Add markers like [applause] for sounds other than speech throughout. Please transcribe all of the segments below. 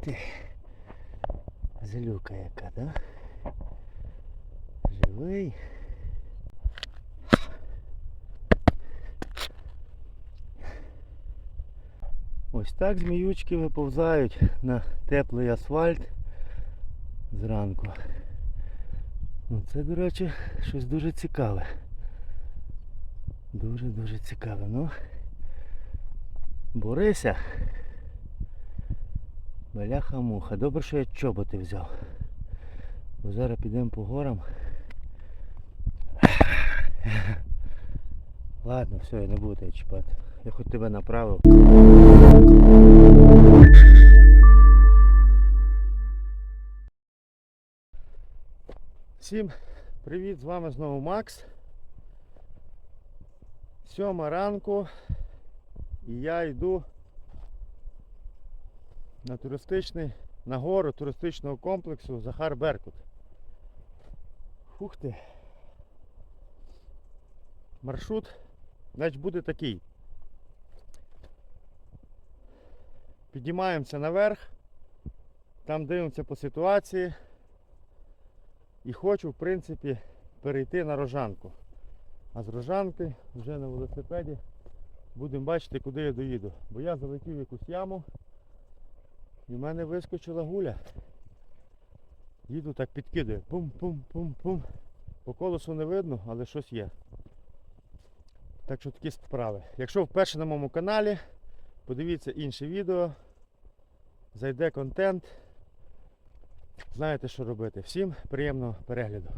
ти. Злюка яка, да? Живий. Ось так зміючки виповзають на теплий асфальт зранку. Ну це, до речі, щось дуже цікаве. Дуже-дуже цікаве. Ну, борися. Бляха-муха. Добре, що я чоботи взяв. Бо зараз підемо по горам. Ладно, все, я не буду тебе чіпати. Я хоч тебе направив. Всім привіт, з вами знову Макс. Сьома ранку і я йду на туристичний, на гору туристичного комплексу Захар Беркут. Ух ти. Маршрут значить, буде такий. Піднімаємося наверх, там дивимося по ситуації. І хочу, в принципі, перейти на рожанку. А з рожанки вже на велосипеді будемо бачити, куди я доїду. Бо я залетів в якусь яму і в мене вискочила гуля. Їду так підкидаю. Пум-пум-пум-пум. По колесу не видно, але щось є. Так що такі справи. Якщо вперше на моєму каналі, подивіться інше відео, зайде контент. Знаєте, що робити. Всім приємного перегляду.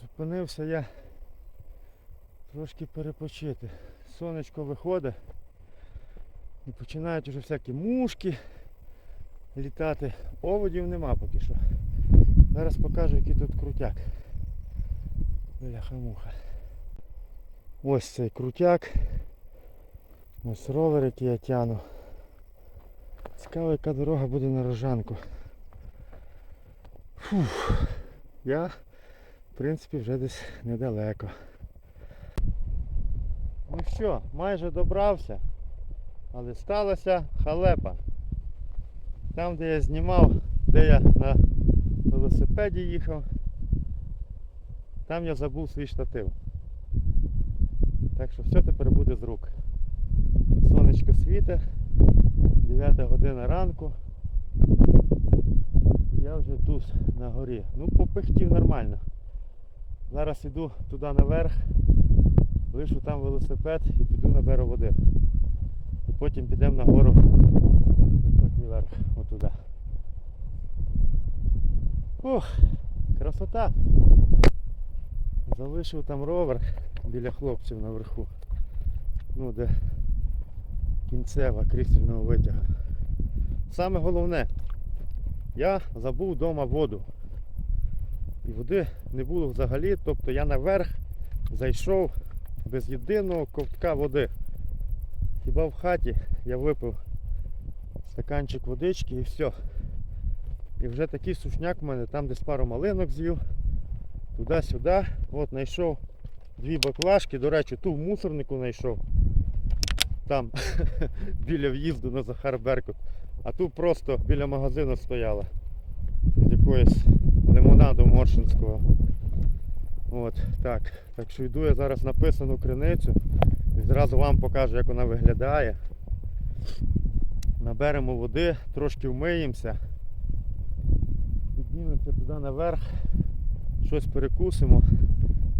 Зупинився я трошки перепочити. Сонечко виходить і починають вже всякі мушки літати. Оводів нема поки що. Зараз покажу який тут крутяк. Бляха-муха. Ось цей крутяк. Ось ровер, який я тяну. Цікаво, яка дорога буде на рожанку. Фух. Я принципі вже десь недалеко. Ну що, майже добрався, але сталася халепа. Там де я знімав, де я на велосипеді їхав, там я забув свій штатив. Так що все тепер буде з рук. Сонечко світе, 9 година ранку. Я вже тут на горі. Ну попихтів нормально. Зараз іду туди наверх, лишу там велосипед і піду наберу води. І потім підемо на гору високий отуда. Ух, красота! Залишив там ровер біля хлопців наверху. Ну де кінцева крісельного витяга. Саме головне, я забув вдома воду. І води не було взагалі, тобто я наверх зайшов без єдиного ковтка води. Хіба в хаті я випив стаканчик водички і все. І вже такий сушняк в мене, там десь пару малинок з'їв, туди-сюди. От знайшов дві баклажки, до речі, ту в мусорнику знайшов. Там [laughs] біля в'їзду на Захар Беркут. А ту просто біля магазину стояла. Від якоїсь лимонаду Моршинського. От, так. Так що йду я зараз на писану криницю і зразу вам покажу, як вона виглядає. Наберемо води, трошки вмиємося. Піднімемося туди наверх, щось перекусимо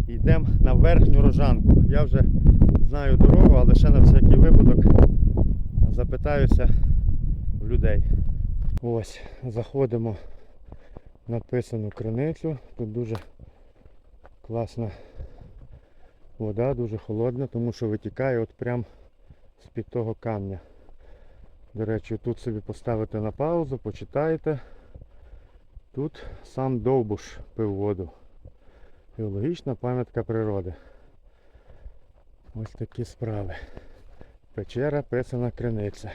і йдемо на верхню рожанку. Я вже знаю дорогу, але ще на всякий випадок запитаюся в людей. Ось, заходимо написану криницю. Тут дуже класна вода, дуже холодна, тому що витікає от прям з-під того камня. До речі, тут собі поставите на паузу, почитаєте. Тут сам Довбуш пив воду. Геологічна пам'ятка природи. Ось такі справи. Печера, писана криниця.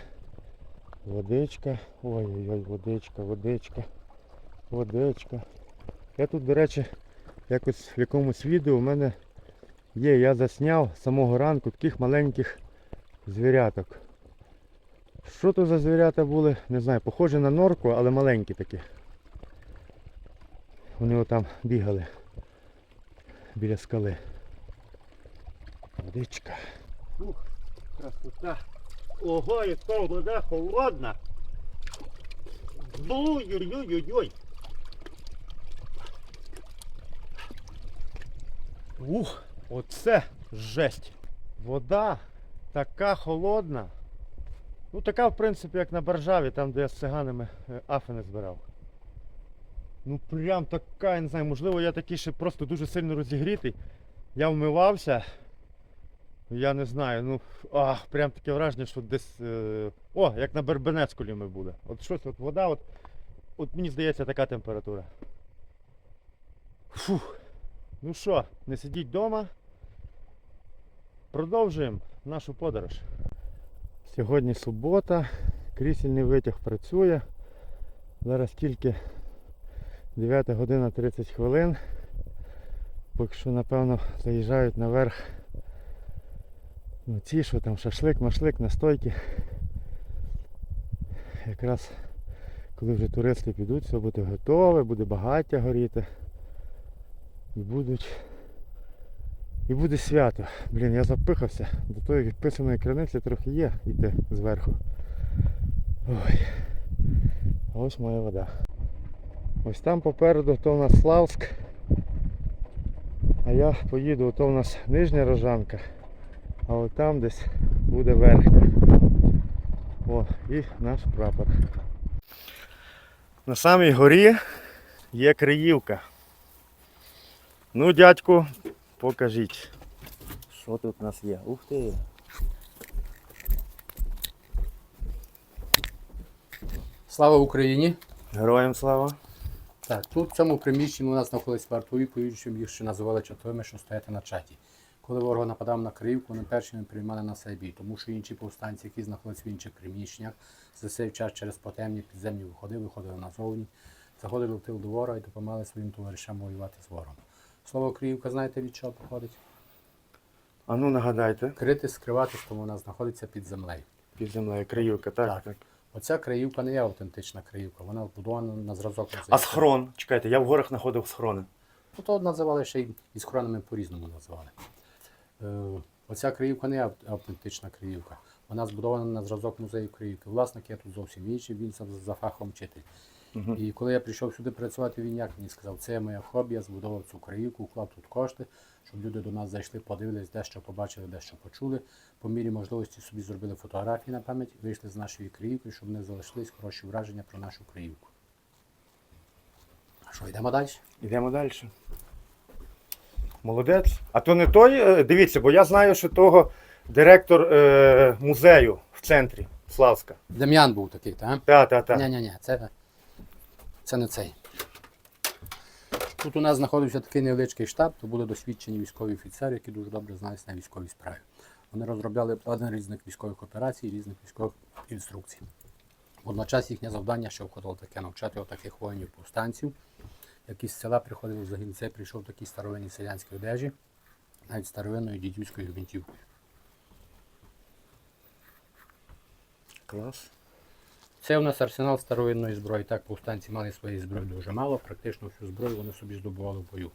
Водичка. Ой-ой-ой, водичка, водичка, водичка. Я тут, до речі, якось в якомусь відео в мене є, я засняв з самого ранку таких маленьких звіряток. Що то за звірята були, не знаю, похожі на норку, але маленькі такі. Вони отам бігали біля скали. Водичка. Ух, красота. Ого, яка вода холодна. Ой-ой-ой-ой-ой. Ух, оце жесть. Вода така холодна. Ну така, в принципі, як на Баржаві, там, де я з циганами е, афини збирав. Ну прям така, я не знаю, можливо, я такий ще просто дуже сильно розігрітий. Я вмивався. Я не знаю, ну ах, прям таке враження, що десь. Е... О, як на Бербенецьколі ми буде. От щось, от вода, от, от мені здається, така температура. Фух. Ну що, не сидіть вдома. Продовжуємо нашу подорож. Сьогодні субота, крісельний витяг працює. Зараз тільки 9 година 30 хвилин. Поки що, напевно, заїжджають наверх ну, ці, що там шашлик, машлик, настойки. Якраз коли вже туристи підуть, все буде готове, буде багаття горіти. І будуть. І буде свято. Блін, я запихався. До тої відписаної криниці трохи є йти зверху. Ой. Ось моя вода. Ось там попереду то у нас Славськ. А я поїду, то у нас нижня рожанка, а от там десь буде верхня. О, і наш прапор. На самій горі є Криївка. Ну, дядьку, покажіть. Що тут у нас є? Ух ти! Слава Україні! Героям слава! Так, тут в цьому приміщенні у нас знаходились вартові, по-іншому їх ще називали чатовими, що стояти на чаті. Коли ворог нападав на Криївку, вони першими приймали на себе бій, тому що інші повстанці, які знаходились в інших приміщеннях, за цей час через потемні підземні виходи, виходили назовні, заходили в тил до ворога і допомагали своїм товаришам воювати з ворогом. Слово Криївка, знаєте від чого походить? А ну нагадайте. Крити, скриватись, тому вона знаходиться під землею. Під землею Криївка, так? Так. так. Оця Криївка не є автентична Криївка, вона збудована на зразок. А схрон? Чекайте, я в горах знаходив схрони. Ну, то називали ще й і з хронами по-різному називали. Е, оця Криївка не ав- автентична Криївка. Вона збудована на зразок музею Криївки. Власник я тут зовсім інший, він за фахом вчитель. Мгм. І коли я прийшов сюди працювати, він як мені сказав, це моє хобі, я збудував цю Криївку, вклав тут кошти, щоб люди до нас зайшли, подивились, дещо побачили, дещо почули. По мірі можливості собі зробили фотографії на пам'ять, вийшли з нашої Криївки, щоб не залишились хороші враження про нашу Криївку. Що, йдемо далі? Йдемо далі. Молодець. А то не той, е, дивіться, бо я знаю, що того директор е, музею в центрі Славська. Дем'ян був такий, так? Так, так, так. Ні, ні, ні, це, це не цей. Тут у нас знаходився такий невеличкий штаб, то були досвідчені військові офіцери, які дуже добре знаються на військовій справі. Вони розробляли плани різних військових операцій, різних військових інструкцій. Водночас їхнє завдання ще входило таке навчати отаких воїнів повстанців, які з села приходили в загін. Це прийшов такий старовинній селянській одежі, навіть старовинною дідюською гвинтівкою. Клас. Це у нас арсенал старовинної зброї. Так, повстанці мали своєї зброї дуже мало, практично всю зброю вони собі здобували в бою.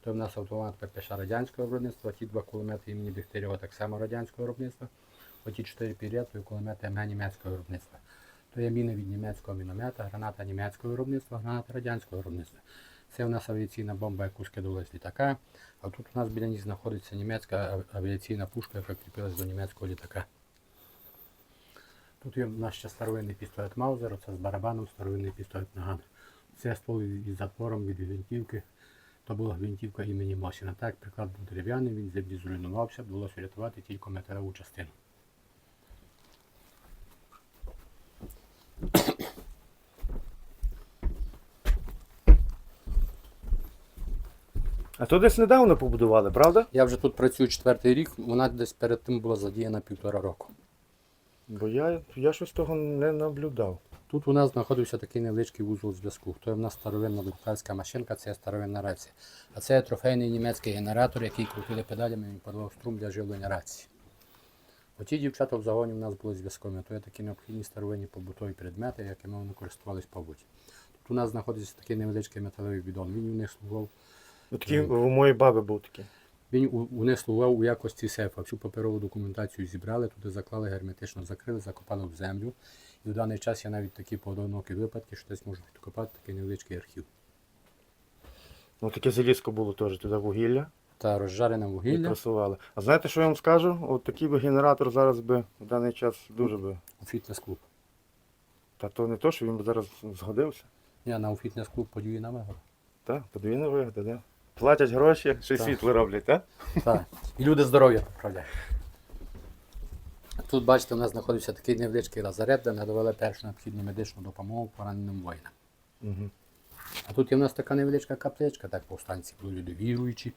То в нас автомат ППШ радянського виробництва, ті два кулемети імені Дегтярьова так само радянського виробництва, оті чотири пір'я, то є кулемети МГ німецького виробництва. То є міни від німецького міномета, граната німецького виробництва, граната радянського виробництва. Це у нас авіаційна бомба, яку скидували з літака. А тут у нас біля них знаходиться німецька авіаційна пушка, яка кріпилась до німецького літака. Тут є у нас ще старовинний пістолет Маузер, оце з барабаном старовинний пістолет Наган. Це ствол із затвором від гвинтівки. То була гвинтівка імені Мосіна. Так, приклад був дерев'яний, він землі зруйнувався, довелося рятувати тільки металеву частину. А то десь недавно побудували, правда? Я вже тут працюю четвертий рік, вона десь перед тим була задіяна півтора року. Бо я, я щось того не наблюдав. Тут у нас знаходився такий невеличкий вузол зв'язку. То є в нас старовинна друкарська машинка, це старовинна рація. А це трофейний німецький генератор, який крутили педалями, він подавав струм для живлення рації. Оті дівчата в загоні в нас були зв'язковими, то є такі необхідні старовинні побутові предмети, якими вони користувались по буті. Тут у нас знаходиться такий невеличкий металевий бідон. Він у них слугував, такий у моєї баби був такий. Він у, у якості сейфа. Всю паперову документацію зібрали, туди заклали герметично, закрили, закопали в землю. І в даний час є навіть такі поодинокі випадки, що десь можуть відкопати такий невеличкий архів. Ну таке залізко було теж туди вугілля Та розжарене і вугілля просували. А знаєте, що я вам скажу? От такий би генератор зараз би в даний час дуже би. у фітнес-клуб. Та то не то, що він би зараз згодився. Я на у фітнес-клуб подію на вигоду. Так, подвійна вигода, да? Платять гроші, ще й Так. світло роблять, так? Так. І люди здоров'я поправляють. Тут, бачите, у нас знаходився такий невеличкий лазарет, де надавали першу необхідну медичну допомогу пораненим воїнам. Угу. А тут є в нас така невеличка капличка, так повстанці були люди віруючі.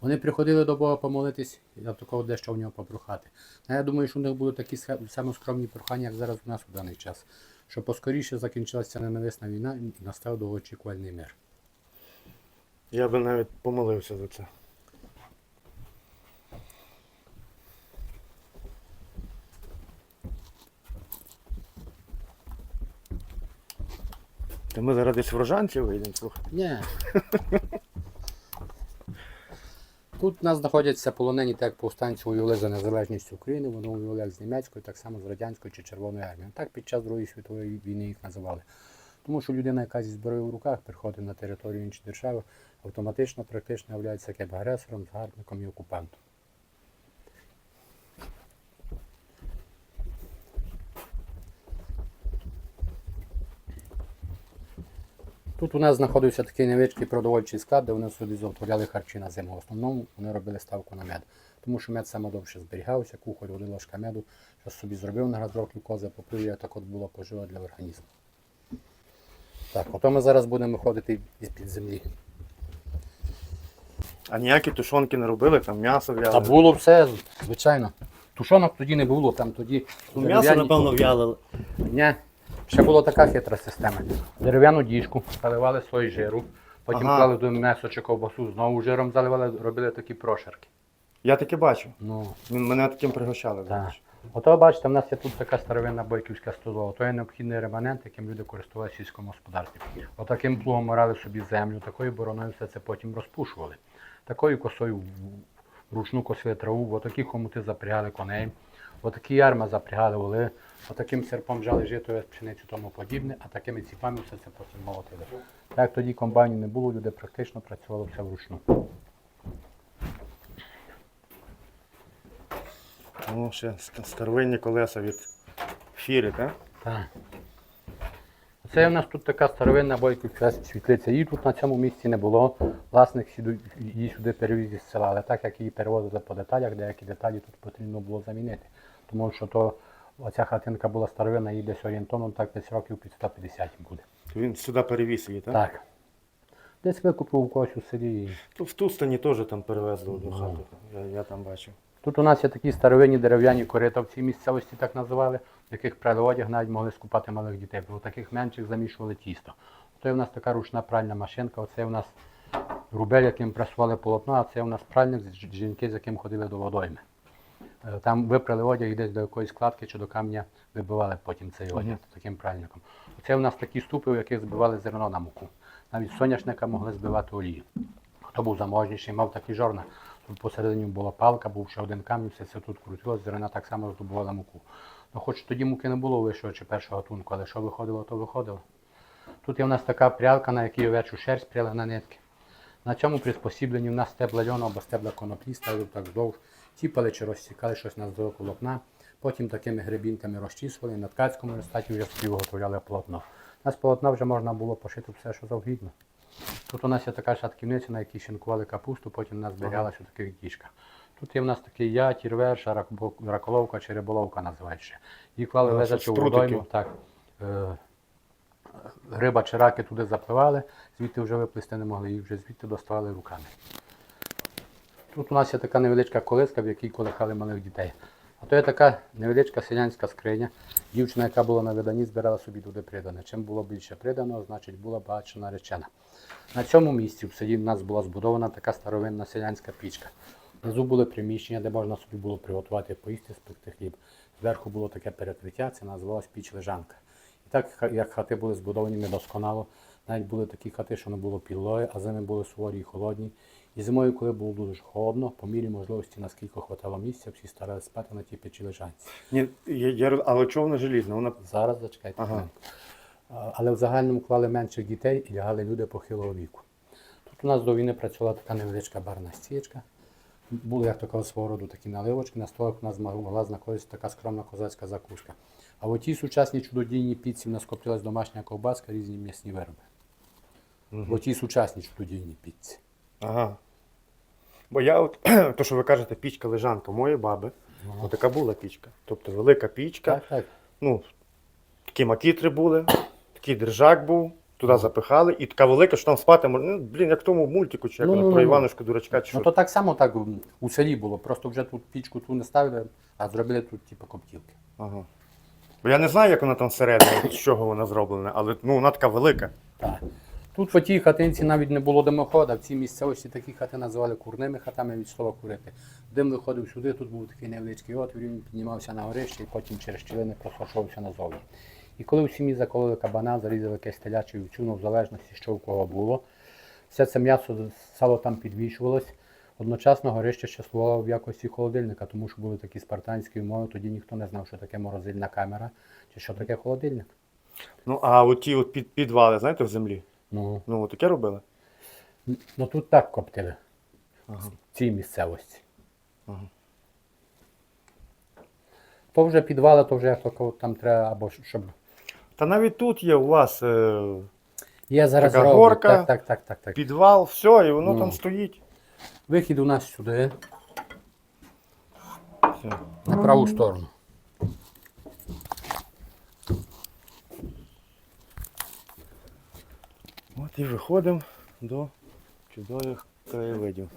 Вони приходили до Бога помолитись і на такого дещо в нього попрохати. А я думаю, що у них були такі схе- саме скромні прохання, як зараз у нас у даний час. Щоб поскоріше закінчилася ненависна війна і настав довгоочікувальний мир. Я би навіть помолився за це. Та ми зараз десь в Рожанці вийдемо, слухай. Ні. Тут у нас знаходяться полонені, так повстанці воювали за незалежність України, вони воювали з німецькою, так само з радянською чи Червоною армією. Так під час Другої світової війни їх називали. Тому що людина, яка зі зброєю в руках приходить на територію іншої держави, автоматично практично як агресором, згарбником і окупантом. Тут у нас знаходився такий невеличкий продовольчий склад, де вони собі заготовляли харчі на зиму. В основному вони робили ставку на мед. Тому що мед саме зберігався, кухоль один ложка меду, що собі зробив на раз років кози, попив, і так от було пожива для організму. Так, ото ми зараз будемо виходити із-під землі. А ніякі тушонки не робили, там м'ясо Та було все, звичайно. Тушонок тоді не було, там тоді. Ну, М'ясо, дерев'яні- напевно, в'ялили. Ні. Ще була така хитра система. Дерев'яну діжку, заливали слой жиру, потім Ага. клали до м'ясо чи ковбасу, знову жиром заливали, робили такі прошарки. Я таке бачу. Ну, М- Мене таким пригощали. так. Ото бачите, в нас є тут така старовинна бойківська столова. То є необхідний реманент, яким люди користувалися сільському господарстві. Отаким плугом орали собі землю, такою бороною все це потім розпушували. Такою косою вручну косили траву, в отакі хомути запрягали коней, отакі ярма запрягали воли, отаким серпом жали жито, пшеницю тому подібне, а такими ціпами все це потім молотили. Так тоді комбайнів не було, люди практично працювали все вручну. Ну, ще старовинні колеса від фіри, так? Так. Це у нас тут така старовинна бойківська світлиця. Її тут на цьому місці не було. Власник її сюди перевіз із села, але так як її перевозили по деталях, деякі деталі тут потрібно було замінити. Тому що то оця хатинка була старовинна, їй десь орієнтовно так десь років під 150 буде. Він сюди перевіз її, так? Так. Десь викупив у когось у селі. Тут в Тустані теж там перевезли одну Ну. хату. Я, я там бачив. Тут у нас є такі старовинні дерев'яні корита в цій місцевості так називали, в яких одяг навіть могли скупати малих дітей, бо в таких менших замішували тісто. Це у нас така ручна пральна машинка, оце у нас рубель, яким пресували полотно, а це у нас пральник жінки, з яким ходили до водойми. Е, Там випрали одяг і десь до якоїсь складки чи до камня вибивали потім цей одяг таким пральником. Оце у нас такі ступи, у яких збивали зерно на муку. Навіть соняшника могли збивати олію. Хто був заможніший, мав такі жорна. Посередині була палка, був ще один камінь, все це тут крутилось, зерна так само здобувала муку. Ну, хоч тоді муки не було вищого чи першого гатунку, але що виходило, то виходило. Тут є в нас така прялка, на якій овечу шерсть пряли на нитки. На цьому приспосібленні в нас стебла льону або стебла коноплі ставили так вздовж, тіпали чи розсікали щось на здорову волокна, потім такими гребінками розчісували, на ткацькому розстаті вже собі виготовляли полотно. У нас полотна вже можна було пошити все, що завгідно. Тут у нас є така шатківниця, на якій шинкували капусту, потім у нас зберігалася у таких діжках. Тут є в нас такий ятір, верша, раколовка чи риболовка називають ще. Її клали Ну, лежачи у водойму. Так. Е, риба чи раки туди запливали, звідти вже виплисти не могли, їх вже звідти доставали руками. Тут у нас є така невеличка колиска, в якій колихали малих дітей. А то є така невеличка селянська скриня. Дівчина, яка була на виданні, збирала собі туди придане. Чим було більше придано, значить була багатша наречена. На цьому місці в селі в нас була збудована така старовинна селянська пічка. Внизу були приміщення, де можна собі було приготувати поїсти, спекти хліб. Зверху було таке перекриття, це називалось піч лежанка. І так як хати були збудовані недосконало, навіть були такі хати, що не було підлоги, а зими були суворі і холодні. І зимою, коли було дуже холодно, по мірі можливості, наскільки хватало місця, всі старалися спати на тій печі лежанці. Ні, я, я, але чого вона желізна? Вона Зараз зачекайте. Ага. Але в загальному клали менших дітей і лягали люди похилого віку. Тут у нас до війни працювала така невеличка барна стічка. Були як такого свого роду такі наливочки, на столик у нас могла знаходитися така скромна козацька закушка. А в тій сучасній чудодійній піці в нас коптилась домашня ковбаска, різні м'ясні вироби. В тій сучасній чудодійній піці. Ага. Бо я от, [clears throat] то, що ви кажете, пічка лежанка моєї баби, Ага. така була пічка. Тобто велика пічка, Так, так. ну, такі макітри були, такий держак був, туди запихали, і така велика, що там спати можна. Ну, блін, як в тому мультику, чи як Ну, воно, ну, про ну. Іванушка дурачка, чи що. Ну то так само так у селі було. Просто вже тут пічку ту не ставили, а зробили тут типу коптілки. Ага. Бо я не знаю, як вона там всередині, з чого вона зроблена, але ну, вона така велика. Так. Тут в тій хатинці навіть не було димохода, в цій місцевості такі хати називали курними хатами від слова курити. Дим виходив сюди, тут був такий невеличкий отвір, він піднімався на горище і потім через щілини просошувався назовні. І коли в сім'ї закололи кабана, зарізали якесь теляче вівчу, ну, в залежності, що в кого було, все це м'ясо сало там підвішувалось. Одночасно горище ще в якості холодильника, тому що були такі спартанські умови, тоді ніхто не знав, що таке морозильна камера чи що таке холодильник. Ну, а оті от під, підвали, знаєте, в землі. Ну, Ну, таке робили. ну тут так коптили. Ага. в цій місцевості. Ага. То вже підвали, то вже як там треба, або щ- щоб. Та навіть тут є у вас е, Є зараз Така горка. Так, так, так, так, так. підвал, все, і воно Ну. там стоїть. Вихід у нас сюди, Все. на праву сторону. От і виходимо до чудових краєвидів.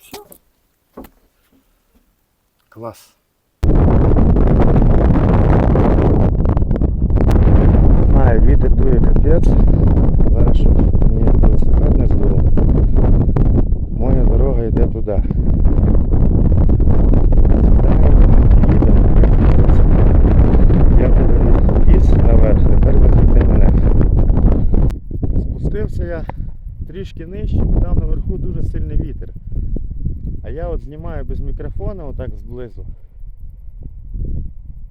Все. Клас. Знаю, вітер дує капець. Зараз щоб мені велосипед не здуло. Моя дорога йде туди. Я повернув ліс наверх, тепер висоти мене. Спустився я трішки нижче, там наверху дуже сильний вітер. А я от знімаю без мікрофона, отак зблизу.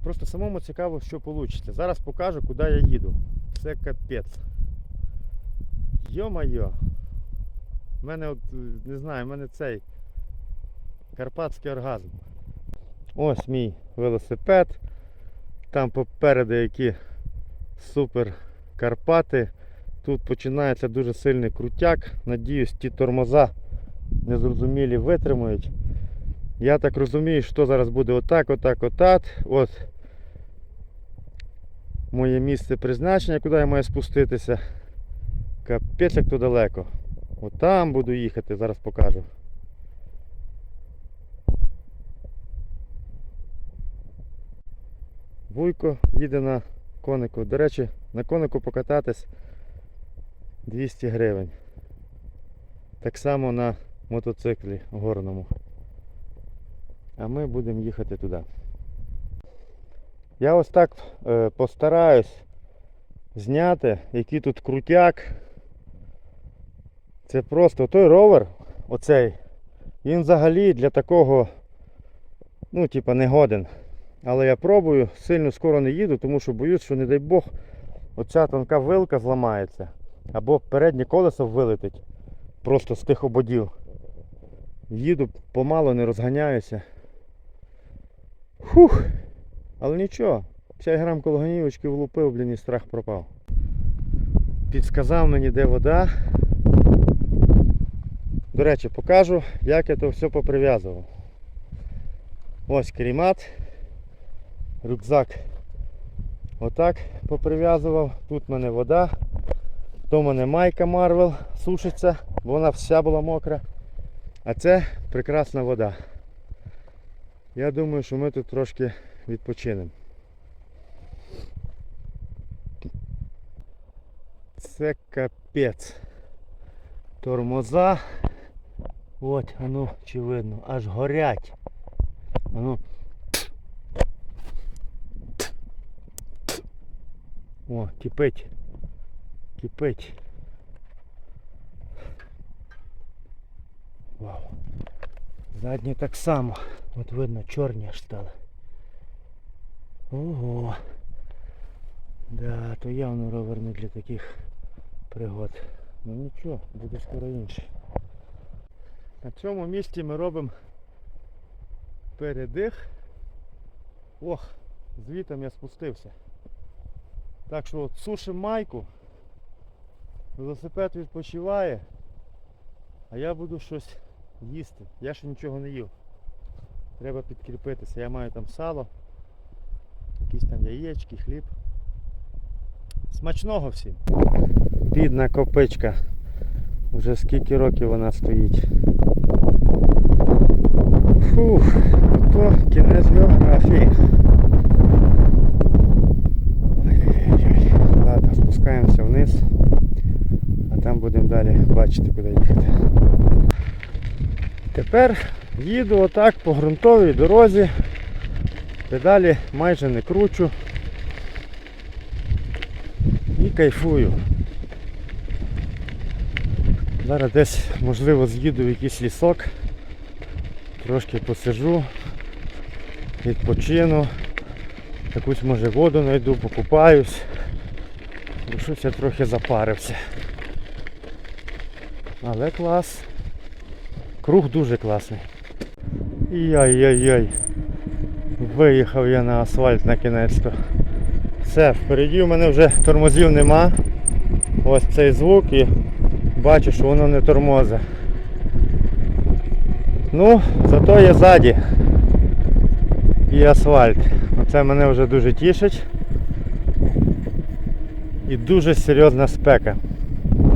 Просто самому цікаво, що вийде. Зараз покажу, куди я їду. Це капець. Йо-майо. У мене от, не знаю, в мене цей карпатський оргазм. Ось мій велосипед. Там попереду які супер Карпати. Тут починається дуже сильний крутяк. Надіюсь, ті тормоза незрозумілі витримають. Я так розумію, що зараз буде отак, отак, отак. От моє місце призначення, куди я маю спуститися. Капець як то далеко. Отам буду їхати, зараз покажу. Вуйко їде на конику. До речі, на конику покататись 200 гривень. Так само на мотоциклі горному. А ми будемо їхати туди. Я ось так е, постараюсь зняти, який тут крутяк. Це просто той ровер, оцей, він взагалі для такого, ну, типа, не годен. Але я пробую, сильно скоро не їду, тому що боюсь, що не дай Бог, оця тонка вилка зламається. Або переднє колесо вилетить просто з тих ободів. Їду помало, не розганяюся. Фух. Але нічого. 5 грам колганівочки влупив, блін, і страх пропав. Підсказав мені, де вода. До речі, покажу, як я то все поприв'язував. Ось керімат. Рюкзак Отак поприв'язував. Тут в мене вода. То в мене майка Марвел сушиться, бо вона вся була мокра. А це прекрасна вода. Я думаю, що ми тут трошки відпочинемо. Це капець. Тормоза. От, а ну, чи видно, аж горять. А ну. О, кипить. Кипить. Вау. Задні так само. От видно, чорні аж стали. Ого. Да, то явно ровер не для таких пригод. Ну нічого, буде скоро інше. На цьому місці ми робимо передих. Ох, звітом я спустився. Так що от сушимо майку, велосипед відпочиває, а я буду щось їсти. Я ще нічого не їв. Треба підкріпитися. Я маю там сало, якісь там яєчки, хліб. Смачного всім. Бідна копичка. Уже скільки років вона стоїть. Фух, то кінець географії. Ладно, спускаємося вниз, там будемо далі бачити, куди їхати. Тепер їду отак по ґрунтовій дорозі. Педалі майже не кручу. І кайфую. Зараз десь, можливо, з'їду в якийсь лісок, трошки посижу, відпочину, якусь може воду знайду, покупаюсь. Бо щось я трохи запарився. Але клас. Круг дуже класний. Яй-яй-яй. Виїхав я на асфальт на кінець-то. Все, впереді в мене вже тормозів нема. Ось цей звук і бачу, що воно не тормозе. Ну, зато є ззаді і асфальт. Оце мене вже дуже тішить. І дуже серйозна спека.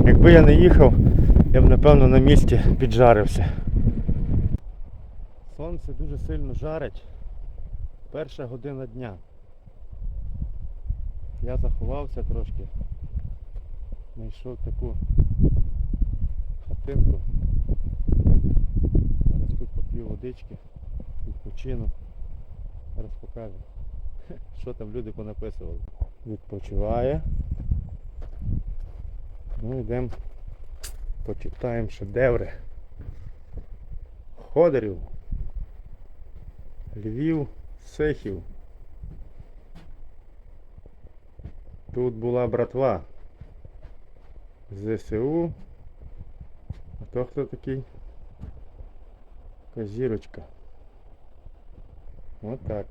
Якби я не їхав, я б напевно на місці піджарився. Сонце дуже сильно жарить. Перша година дня. Я заховався трошки. Знайшов таку хатинку. Зараз тут поп'ю водички, відпочину. Зараз покажу, [laughs] що там люди понаписували. Відпочиває. Ну йдемо почитаємо шедеври. Ходорів. Львів, Сехів. Тут була братва. ЗСУ. А то хто такий? Така зірочка. От так.